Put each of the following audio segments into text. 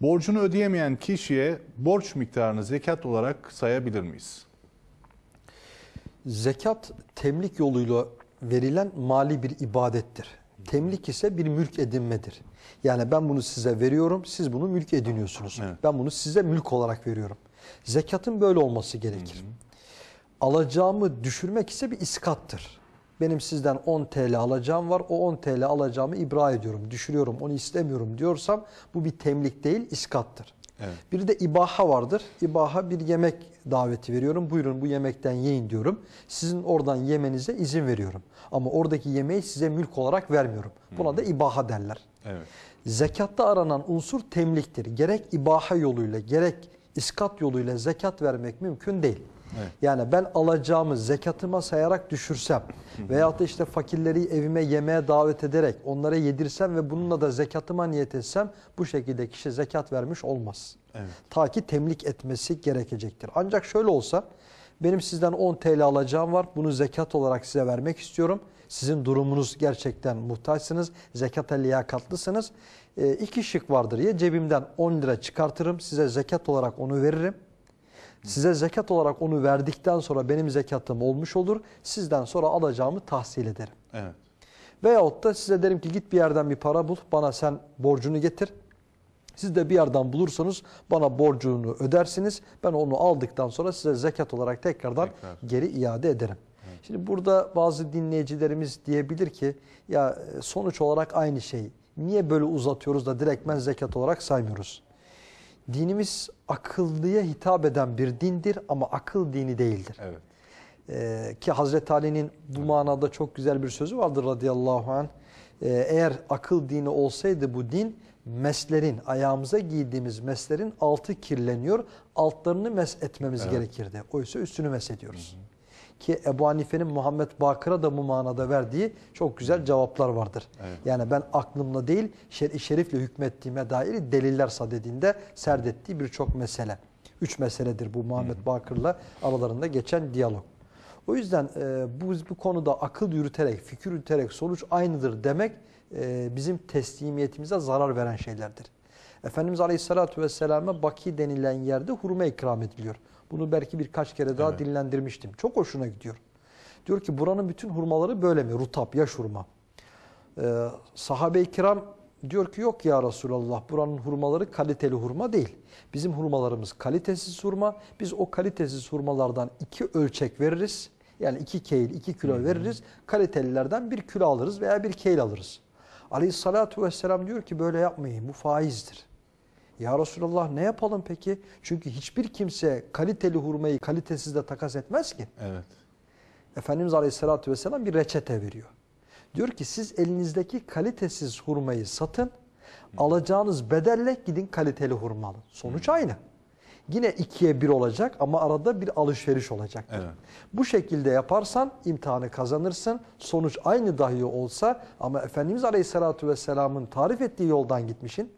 Borcunu ödeyemeyen kişiye borç miktarını zekat olarak sayabilir miyiz? Zekat temlik yoluyla verilen mali bir ibadettir. Temlik ise bir mülk edinmedir. Yani ben bunu size veriyorum, siz bunu mülk ediniyorsunuz. Evet. Ben bunu size mülk olarak veriyorum. Zekatın böyle olması gerekir. Alacağımı düşürmek ise bir iskattır. Benim sizden 10 TL alacağım var, o 10 TL alacağımı ibra ediyorum, düşürüyorum, onu istemiyorum diyorsam bu bir temlik değil, iskattır. Evet. Bir de ibaha vardır. İbaha bir yemek daveti veriyorum. Buyurun bu yemekten yiyin diyorum. Sizin oradan yemenize izin veriyorum. Ama oradaki yemeği size mülk olarak vermiyorum. Buna da ibaha derler. Evet. Zekatta aranan unsur temliktir. Gerek ibaha yoluyla gerek iskat yoluyla zekat vermek mümkün değil. Evet. Yani ben alacağımı zekatıma sayarak düşürsem veyahut da işte fakirleri evime yemeğe davet ederek onlara yedirsem ve bununla da zekatıma niyet etsem bu şekilde kişi zekat vermiş olmaz. Evet. Ta ki temlik etmesi gerekecektir. Ancak şöyle olsa benim sizden 10 TL alacağım var. Bunu zekat olarak size vermek istiyorum. Sizin durumunuz gerçekten muhtaçsınız. Zekata liyakatlısınız. E, iki şık vardır. Ya cebimden 10 lira çıkartırım. Size zekat olarak onu veririm. Size zekat olarak onu verdikten sonra benim zekatım olmuş olur. Sizden sonra alacağımı tahsil ederim. Evet. Veyahut da size derim ki git bir yerden bir para bul. Bana sen borcunu getir. Siz de bir yerden bulursanız bana borcunu ödersiniz. Ben onu aldıktan sonra size zekat olarak tekrardan Tekrar. geri iade ederim. Şimdi burada bazı dinleyicilerimiz diyebilir ki ya sonuç olarak aynı şey. Niye böyle uzatıyoruz da direktmen zekat olarak saymıyoruz? Dinimiz akıllıya hitap eden bir dindir ama akıl dini değildir. Evet. Ee, ki Hazreti Ali'nin bu manada çok güzel bir sözü vardır radıyallahu anh. Ee, eğer akıl dini olsaydı bu din meslerin, ayağımıza giydiğimiz meslerin altı kirleniyor. Altlarını mes etmemiz Evet. gerekirdi. Oysa üstünü mes ediyoruz. Ki Ebu Hanife'nin Muhammed Bakır'a da bu manada verdiği çok güzel cevaplar vardır. Evet. Yani ben aklımla değil şer-i şerifle hükmettiğime dair deliller sadedinde serdettiği birçok mesele. Üç meseledir bu Muhammed Bakır'la aralarında geçen diyalog. O yüzden e, bu, bu konuda akıl yürüterek, fikir yürüterek sonuç aynıdır demek e, bizim teslimiyetimize zarar veren şeylerdir. Efendimiz Aleyhisselatü Vesselam'a Baki denilen yerde hurma ikram ediliyor. Bunu belki birkaç kere daha Evet. dillendirmiştim. Çok hoşuna gidiyor. Diyor ki buranın bütün hurmaları böyle mi? Rutap, yaş hurma. Ee, sahabe-i kiram diyor ki yok ya Resulallah buranın hurmaları kaliteli hurma değil. Bizim hurmalarımız kalitesiz hurma. Biz o kalitesiz hurmalardan iki ölçek veririz. Yani iki keyil, iki kilo veririz. Kalitelilerden bir kilo alırız veya bir keyil alırız. Aleyhissalatu vesselam diyor ki böyle yapmayın bu faizdir. Ya Resulallah ne yapalım peki? Çünkü hiçbir kimse kaliteli hurmayı kalitesizle takas etmez ki. Evet. Efendimiz Aleyhisselatü Vesselam bir reçete veriyor. Diyor ki siz elinizdeki kalitesiz hurmayı satın, alacağınız bedelle gidin kaliteli hurma alın. Sonuç aynı. Yine ikiye bir olacak ama arada bir alışveriş olacak. Evet. Bu şekilde yaparsan imtihanı kazanırsın. Sonuç aynı dahi olsa ama Efendimiz Aleyhisselatü Vesselam'ın tarif ettiği yoldan gitmişin.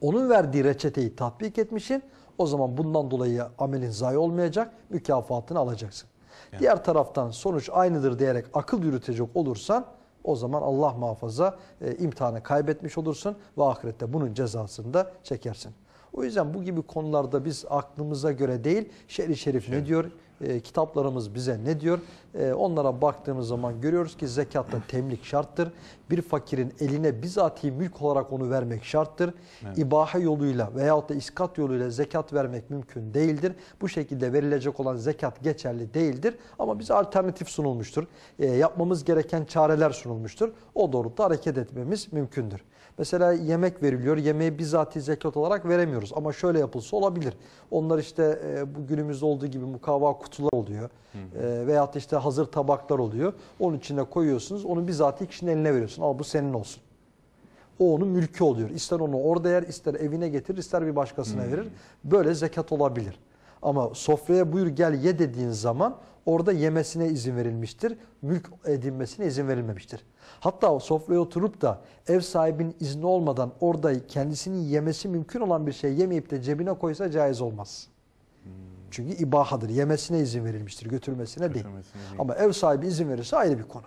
Onun verdiği reçeteyi tatbik etmişin. O zaman bundan dolayı amelin zayi olmayacak. Mükafatını alacaksın. Diğer taraftan sonuç aynıdır diyerek akıl yürütecek olursan o zaman Allah muhafaza e, imtihanı kaybetmiş olursun ve ahirette bunun cezasını da çekersin. O yüzden bu gibi konularda biz aklımıza göre değil, şer-i şerif ne diyor, e, kitaplarımız bize ne diyor, e, onlara baktığımız zaman görüyoruz ki zekatta temlik şarttır. Bir fakirin eline bizatihi mülk olarak onu vermek şarttır. İbahe yoluyla veyahut da iskat yoluyla zekat vermek mümkün değildir. Bu şekilde verilecek olan zekat geçerli değildir. Ama bize alternatif sunulmuştur. E, yapmamız gereken çareler sunulmuştur. O doğrultuda hareket etmemiz mümkündür. Mesela yemek veriliyor. Yemeği bizatihi zekat olarak veremiyoruz. Ama şöyle yapılsa olabilir. Onlar işte e, bu günümüzde olduğu gibi mukavva kutular oluyor. E, veyahut işte hazır tabaklar oluyor. Onun içine koyuyorsunuz. Onu bizatihi kişinin eline veriyorsun. Al bu senin olsun. O onun mülkü oluyor. İster onu orada yer, ister evine getirir, ister bir başkasına verir. Böyle zekat olabilir. Ama sofraya buyur gel ye dediğin zaman orada yemesine izin verilmiştir. Mülk edinmesine izin verilmemiştir. Hatta sofraya oturup da ev sahibinin izni olmadan orada kendisinin yemesi mümkün olan bir şey yemeyip de cebine koysa caiz olmaz. Çünkü ibahadır. Yemesine izin verilmiştir, götürmesine değil. Götürmesine değil. Ama ev sahibi izin verirse ayrı bir konu.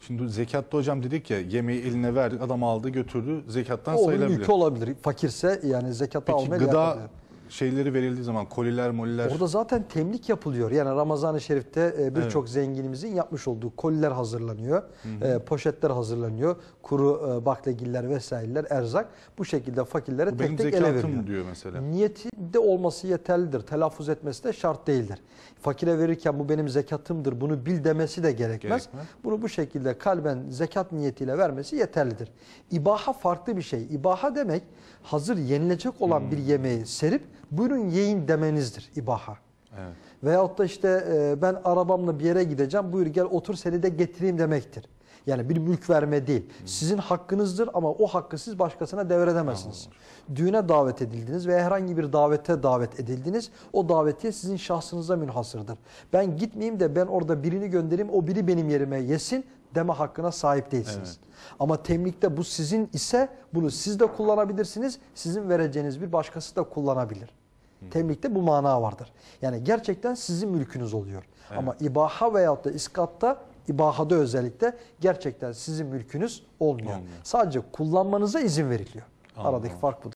Şimdi zekatta hocam dedik ya yemeği eline verdik adam aldı götürdü zekattan O sayılabilir. mülkü olabilir. Fakirse yani zekatı Peki almaya gıda yapabilir. şeyleri verildiği zaman koliler moliler Orada zaten temlik yapılıyor. Yani Ramazan-ı Şerif'te e, birçok Evet. zenginimizin yapmış olduğu koliler hazırlanıyor. e, poşetler hazırlanıyor. Kuru e, baklegiller vesaireler, erzak. Bu şekilde fakirlere bu tek benim tek ele zekatım diyor mesela. Niyetinde olması yeterlidir. Telaffuz etmesi de şart değildir. Fakire verirken bu benim zekatımdır bunu bil demesi de gerekmez. Gerekmez. Bunu bu şekilde kalben zekat niyetiyle vermesi yeterlidir. İbaha farklı bir şey. İbaha demek hazır yenilecek olan Hmm. bir yemeği serip buyurun yiyin demenizdir ibaha. Evet. Veyahut da işte e, ben arabamla bir yere gideceğim buyur gel otur seni de getireyim demektir. Yani bir mülk verme değil. Sizin hakkınızdır ama o hakkı siz başkasına devredemezsiniz. Düğüne davet edildiniz veya herhangi bir davete davet edildiniz. O davetiye sizin şahsınıza münhasırdır. Ben gitmeyeyim de ben orada birini göndereyim o biri benim yerime yesin deme hakkına sahip değilsiniz. Ama temlikte bu sizin ise bunu siz de kullanabilirsiniz. Sizin vereceğiniz bir başkası da kullanabilir. Temlikte bu mana vardır. Yani gerçekten sizin mülkünüz oluyor. Ama ibaha veyahut da iskatta, ibahada özellikle gerçekten sizin mülkünüz olmuyor. Olmuyor. Sadece kullanmanıza izin veriliyor. Anladım. Aradaki fark budur.